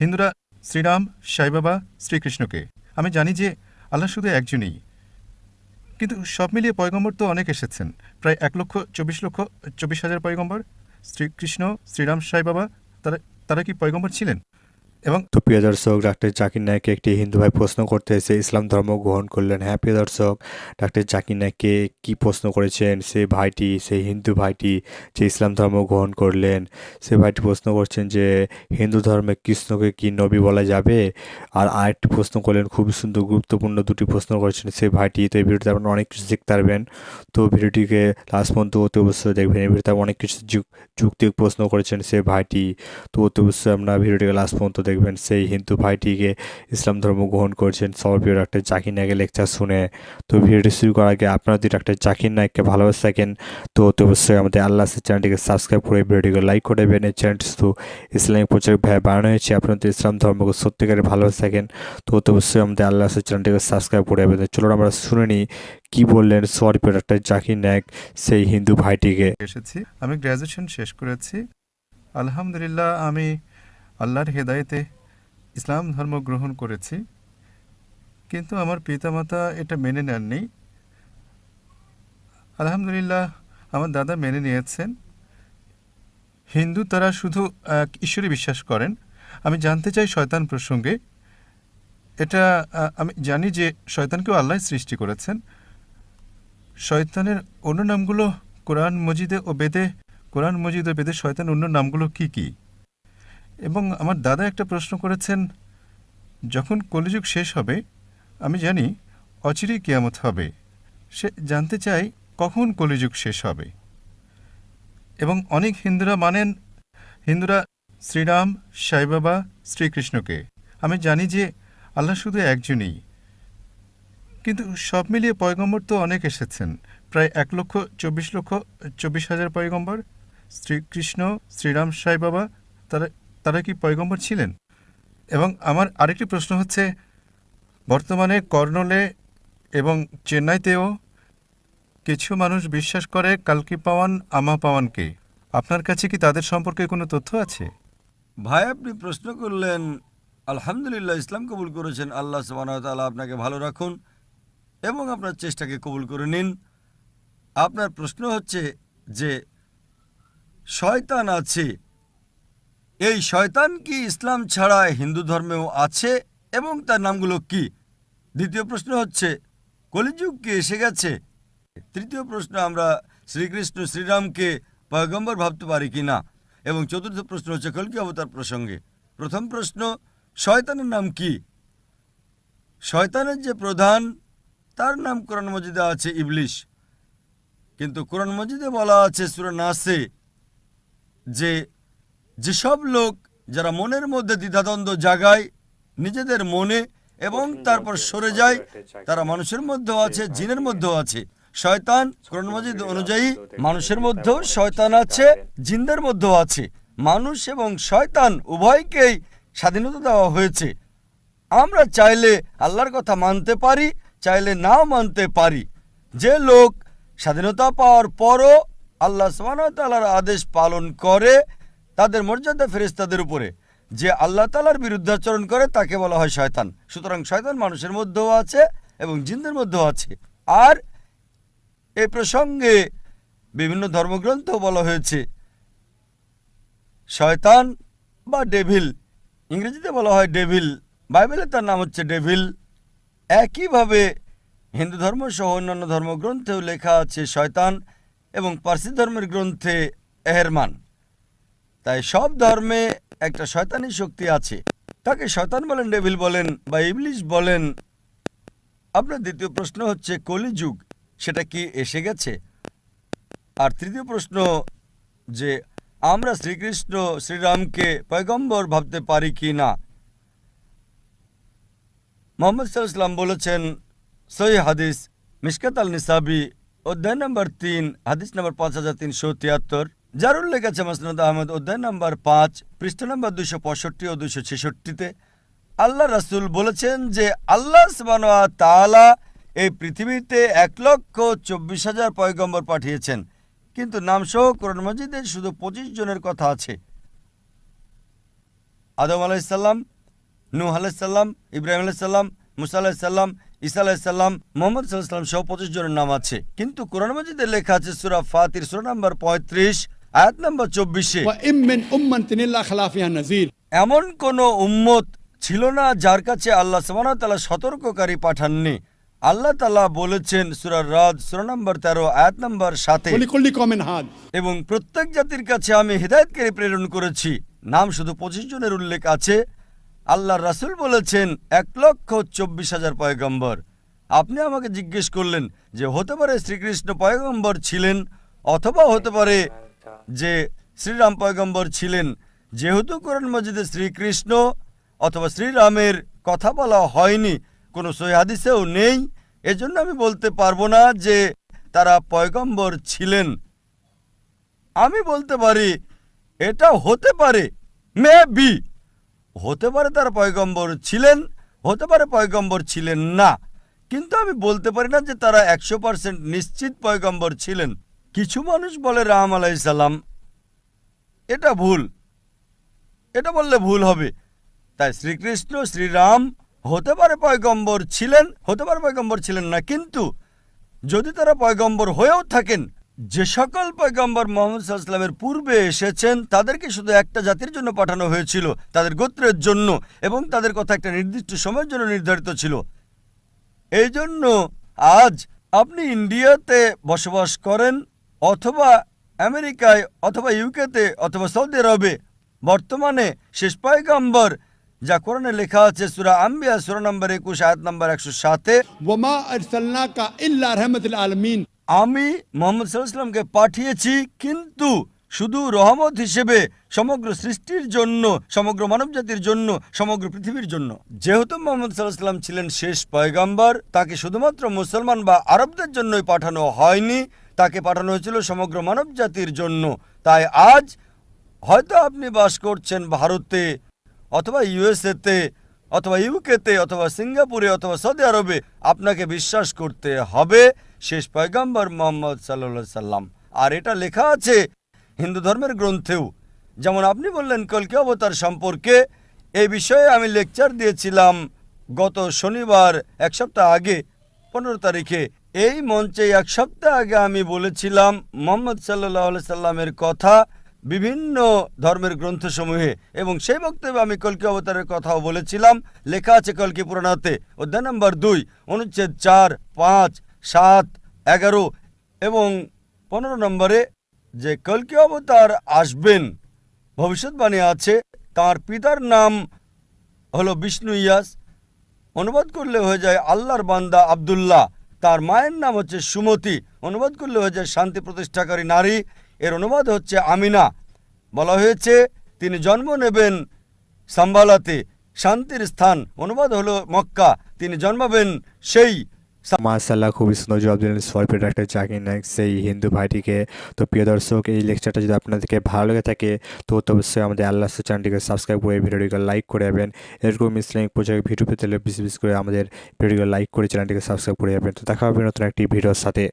হিন্দুরা শ্রীরাম সাইবাবা শ্রীকৃষ্ণকে। আমি জানি যে আল্লাহ শুধু একজনই। কিন্তু সব মিলিয়ে পয়গম্বর তো অনেক এসেছেন। প্রায় এক লক্ষ, চব্বিশ লক্ষ, চব্বিশ হাজার পয়গম্বর। শ্রীকৃষ্ণ, শ্রীরাম সাইবাবা তারা তারা কি পয়গম্বর ছিলেন? এবং তো প্রিয় দর্শক, ডাক্তার জাকির নায়ককে একটি হিন্দু ভাই প্রশ্ন করতে এসে ইসলাম ধর্ম গ্রহণ করলেন। হ্যাঁ প্রিয় দর্শক, ডাক্তার জাকির নায়ককে কী প্রশ্ন করেছেন? সেই ভাইটি সেই হিন্দু ভাইটি যে ইসলাম ধর্ম গ্রহণ করলেন, সে ভাইটি প্রশ্ন করছেন যে, হিন্দু ধর্মে কৃষ্ণকে কি নবী বলা যাবে? আর আরেকটি প্রশ্ন করলেন খুবই সুন্দর গুরুত্বপূর্ণ দুটি প্রশ্ন করেছেন সেই ভাইটি। তো এই ভিডিওতে আপনারা অনেক কিছু শিখতে পারবেন। তো ভিডিওটিকে লাস্ট পর্যন্ত অতি অবশ্যই দেখবেন। এই ভিডিওতে অনেক কিছু যুক- যুক্তিক প্রশ্ন করেছেন সে ভাইটি। তো অতি অবশ্যই আপনারা ভিডিওটিকে লাস্ট পর্যন্ত দেখবেন সেই হিন্দু ভাইটিকে ইসলাম ধর্ম গ্রহণ করছেন। সবার প্রিয় ডাক্তার জাকির নায়কের লেকচার শুনে। তো ভিডিওটি শুরু করার আগে আপনারা যদি ডাক্তার জাকির নায়ককে ভালোবাসে থাকেন, তো অতি অবশ্যই আমাদের আল্লাহ চ্যানেলটিকে সাবস্ক্রাইব করে ভিডিওটিকে লাইক করে দেবেন। এই চ্যানেলটি শুধু ইসলামিক প্রচার ভাই বানানো হয়েছে, আপনাদের ইসলাম ধর্মকে সত্যিকারে ভালোবাসে থাকেন, তো অতি অবশ্যই আমাদের আল্লাহ চ্যানেলটিকে সাবস্ক্রাইব করে দেবেন। চলুন আমরা শুনে নিই কী বললেন সবার প্রিয় ডাক্তার জাকির নায়ক সেই হিন্দু ভাইটিকে। এসেছি। আমি গ্র্যাজুয়েশন শেষ করেছি। আলহামদুলিল্লাহ, আমি আল্লাহর হেদায়েতে ইসলাম ধর্ম গ্রহণ করেছি, কিন্তু আমার পিতামাতা এটা মেনে নেননি। আলহামদুলিল্লাহ, আমার দাদা মেনে নিয়েছেন। হিন্দু তারা শুধু ঈশ্বরে বিশ্বাস করেন। আমি জানতে চাই শয়তান প্রসঙ্গে। এটা আমি জানি যে শয়তানকেও আল্লাহ সৃষ্টি করেছেন। শয়তানের অন্য নামগুলো কোরআন মজিদে ও বেদে, কোরআন মজিদ ও বেদে শয়তান অন্য নামগুলো কি কি? এবং আমার দাদা একটা প্রশ্ন করেছেন, যখন কলিযুগ শেষ হবে, আমি জানি অচিরেই কেয়ামত হবে। সে জানতে চাই কখন কলিযুগ শেষ হবে। এবং অনেক হিন্দুরা মানেন, হিন্দুরা শ্রীরাম সাইবাবা শ্রীকৃষ্ণকে। আমি জানি যে আল্লাহ শুধু একজনই। কিন্তু সব মিলিয়ে পয়গম্বর তো অনেক এসেছেন। প্রায় এক লক্ষ, চব্বিশ লক্ষ, চব্বিশ হাজার পয়গম্বর, শ্রীকৃষ্ণ, শ্রীরাম, সাই বাবা, তারা তারা কি পয়গম্বর ছিলেন? এবং আমার আরেকটি প্রশ্ন হচ্ছে, বর্তমানে কর্নলে এবং চেন্নাইতেও কিছু মানুষ বিশ্বাস করে কালকি পাওয়ান, আমা পাওয়ানকে আপনার কাছে কি তাদের সম্পর্কে কোনো তথ্য আছে? ভাই, আপনি প্রশ্ন করলেন, আলহামদুলিল্লাহ ইসলাম কবুল করেছেন, আল্লাহ সুবাহতাল্লাহ আপনাকে ভালো রাখুন এবং আপনার চেষ্টাকে কবুল করে নিন। আপনার প্রশ্ন হচ্ছে যে, শয়তান আছে এই শয়তান কি ইসলাম ছাড়া হিন্দু ধর্মেও আছে এবং তার নামগুলো কি? দ্বিতীয় প্রশ্ন হচ্ছে, কলিযুগ কি এসে গেছে? তৃতীয় প্রশ্ন, আমরা শ্রীকৃষ্ণ শ্রীরামকে পয়গম্বর ভাবতে পারি কি না? এবং চতুর্থ প্রশ্ন হচ্ছে, কলকি অবতার প্রসঙ্গে। প্রথম প্রশ্ন, শয়তানের নাম কি? শয়তানের যে প্রধান, তার নাম কোরআন মজিদে আছে ইবলিশ। কিন্তু কোরআন মজিদে বলা আছে সুরা নাসে, যে যেসব লোক যারা মনের মধ্যে দ্বিধাদ্বন্দ্ব জাগায় নিজেদের মনে এবং তারপর সরে যায় তারা মানুষের মধ্যেও আছে জিনের মধ্যেও আছে। শয়তান কোরআন মজিদ অনুযায়ী মানুষের মধ্যেও শয়তান আছে জিনদের মধ্যেও আছে। মানুষ এবং শয়তান উভয়কেই স্বাধীনতা দেওয়া হয়েছে। আমরা চাইলে আল্লাহর কথা মানতে পারি চাইলে নাও মানতে পারি। যে লোক স্বাধীনতা পাওয়ার পরও আল্লাহ সুবহানাহু আদেশ পালন করে তাদের মর্যাদা ফেরেশতাদের উপরে। যে আল্লাহ তালার বিরুদ্ধাচরণ করে, তাকে বলা হয় শয়তান। সুতরাং শয়তান মানুষের মধ্যেও আছে এবং জিনদের মধ্যেও আছে। আর এ প্রসঙ্গে বিভিন্ন ধর্মগ্রন্থ বলা হয়েছে, শয়তান বা ডেভিল, ইংরেজিতে বলা হয় ডেভিল, বাইবেলে তার নাম হচ্ছে ডেভিল। একইভাবে হিন্দু ধর্ম সহ অন্যান্য ধর্মগ্রন্থেও লেখা আছে শয়তান এবং পার্সি ধর্মের গ্রন্থে এহেরমান। তাই সব ধর্মে একটা শয়তানি শক্তি আছে। তাকে শয়তান বলেন, ডেভিল বলেন বা ইবলিশ বলেন। আপনার দ্বিতীয় প্রশ্ন হচ্ছে, কলিযুগ, সেটা কি এসে গেছে? আর তৃতীয় প্রশ্ন যে, আমরা শ্রীকৃষ্ণ শ্রীরামকে পয়গম্বর ভাবতে পারি কি না? মোহাম্মদ সাল্লাম বলেছেন, সহি হাদিস মিসকাত আল নিসাবি অধ্যায় নম্বর তিন, হাদিস নম্বর পাঁচ হাজার তিনশো তিয়াত্তর। যার উল্লেখ আছে মাসনাদ আহমদ অধ্যায় নম্বর পাঁচ, পৃষ্ঠ নম্বর দুশো পঁয়ষট্টি ও দুশো ছেষট্টিতে। আল্লাহ রাসুল বলেছেন যে আল্লাহ তাআলা এই পৃথিবীতে এক লক্ষ চব্বিশ হাজার পয়গম্বর পাঠিয়েছেন। কিন্তু নামসহ কোরআন মজিদে শুধু পঁচিশ জনের কথা আছে। আদম আলাইসাল্লাম নূহ আলাইসাল্লাম ইব্রাহিম আলাইসাল্লাম মুসা আলাইসাল্লাম ঈসা আলাইসাল্লাম মোহাম্মদ সাল্লাহ সাল্লাম সহ পঁচিশ জনের নাম আছে। কিন্তু কোরআন মজিদে লেখা আছে সুরা ফাতির, সুরা নাম্বার পঁয়ত্রিশ। আয়াত নম্বর চব্বিশে এমন কোন উম্মত ছিল না যার কাছে আল্লাহ তালা সতর্ককারী পাঠাননি। আল্লাহ তালা বলেছেন সুরার রাজ সুরা নম্বর তেরো আয়াত নম্বর সাথে এবং প্রত্যেক জাতির কাছে আমি হৃদায়তকারী প্রেরণ করেছি। নাম শুধু পঁচিশ জনের উল্লেখ আছে। আল্লাহ রাসুল বলেছেন এক লক্ষ চব্বিশ হাজার পয়গম্বর। আপনি আমাকে জিজ্ঞেস করলেন যে হতে পারে শ্রীকৃষ্ণ পয়গম্বর ছিলেন অথবা হতে পারে যে শ্রীরাম পয়গম্বর ছিলেন, যেহেতু কোরআন মজিদে শ্রীকৃষ্ণ অথবা শ্রীরামের কথা বলা হয়নি, কোনো সহি হাদিসেও নেই, এজন্য আমি বলতে পারব না যে তারা পয়গম্বর ছিলেন। আমি বলতে পারি, এটা হতে পারে মে বি হতে পারে তারা পয়গম্বর ছিলেন, হতে পারে পয়গম্বর ছিলেন না। কিন্তু আমি বলতে পারি না যে তারা একশো পার্সেন্ট নিশ্চিত পয়গম্বর ছিলেন। কিছু মানুষ বলে রাম আলাইসাল্লাম এটা ভুল। এটা বললে ভুল হবে। তাই শ্রীকৃষ্ণ, শ্রীরাম হতে পারে পয়গম্বর ছিলেন, হতে পারে পয়গম্বর ছিলেন না, কিন্তু যদি তারা পয়গম্বর হয়েও থাকেন, যে সকল পয়গম্বর মোহাম্মদ সাল্লামের পূর্বে এসেছেন, তাদেরকে শুধু একটা জাতির জন্য পাঠানো হয়েছিল, তাদের গোত্রের জন্য, এবং তাদের কথা একটা নির্দিষ্ট সময়ের জন্য নির্ধারিত ছিল। এই জন্য আজ আপনি ইন্ডিয়াতে বসবাস করেন অথবা আমেরিকায় অথবা ইউকেতে অথবা সৌদি আরবে। বর্তমানে শেষ পয়গম্বর যা কোরআনে লেখা আছে সুরা আম্বিয়া সুরা নম্বর একুশ আয়াত নম্বর একশো সাতে। আমি মোহাম্মদ সাল্লাহসাল্লামকে পাঠিয়েছি কিন্তু শুধু রহমত হিসেবে সমগ্র সৃষ্টির জন্য সমগ্র মানবজাতির জন্য সমগ্র পৃথিবীর জন্য। যেহেতু মোহাম্মদ সাল্লাহাম ছিলেন শেষ পয়গাম্বর তাকে শুধুমাত্র মুসলমান বা আরবদের জন্যই পাঠানো হয়নি তাকে পাঠানো হয়েছিল সমগ্র মানব জাতির জন্য। তাই আজ হয়তো আপনি বাস করছেন ভারতে, অথবা ইউএসএতে, অথবা ইউকেতে, অথবা সিঙ্গাপুরে, অথবা সৌদি আরবে। আপনাকে বিশ্বাস করতে হবে। শেষ পয়গাম্বর মোহাম্মদ সাল্লা সাল্লাম। আর এটা লেখা আছে হিন্দু ধর্মের গ্রন্থেও। যেমন আপনি বললেন কলকি অবতার সম্পর্কে। এই বিষয়ে আমি লেকচার দিয়েছিলাম গত শনিবার, এক সপ্তাহ আগে, পনেরো তারিখে। এই মঞ্চে এক সপ্তাহ আগে আমি বলেছিলাম, মোহাম্মদ সাল্লাহ সাল্লামের কথা বিভিন্ন ধর্মের গ্রন্থসমূহে এবং সেই বক্তব্যে আমি কলকি অবতারের কথাও বলেছিলাম। লেখা আছে কলকি পুরাণাতে, অধ্যায় নম্বর দুই, অনুচ্ছেদ চার, পাঁচ, সাত, এগারো এবং পনেরো নম্বরে যে কলকি অবতার আসবেন, ভবিষ্যৎবাণী আছে, তার পিতার নাম হলো বিষ্ণু ইয়াস। অনুবাদ করলে হয়ে যায় আল্লাহর বান্দা আব্দুল্লাহ। তার মায়ের নাম হচ্ছে সুমতি। অনুবাদ করলে হয়েছে শান্তি প্রতিষ্ঠাকারী নারী। এর অনুবাদ হচ্ছে আমিনা। বলা হয়েছে, তিনি জন্ম নেবেন সাম্বালাতে। শান্তির স্থান। অনুবাদ হলো মক্কা। তিনি জন্মাবেন সেই মাসাল্লাহ খুবই সুন্দর জবাব দিলেন সলপের ডাক্তার জাকির নায়ক, সেই হিন্দু ভাইটিকে। তো প্রিয় দর্শক, এই লেকচারটা যদি আপনাদেরকে ভালো লেগে থাকে, তো অবশ্যই আমাদের আল্লাহ চ্যানেলটিকে সাবস্ক্রাইব করে ভিডিওটিকে লাইক করে যাবেন। এরকম ইসলামিক প্রচারের ভিডিও পেতে বেশি বেশি করে আমাদের ভিডিওটিকে লাইক করে চ্যানেলটিকে সাবস্ক্রাইব করে যাবেন। তো দেখা হবে নতুন একটি ভিডিওর সাথে।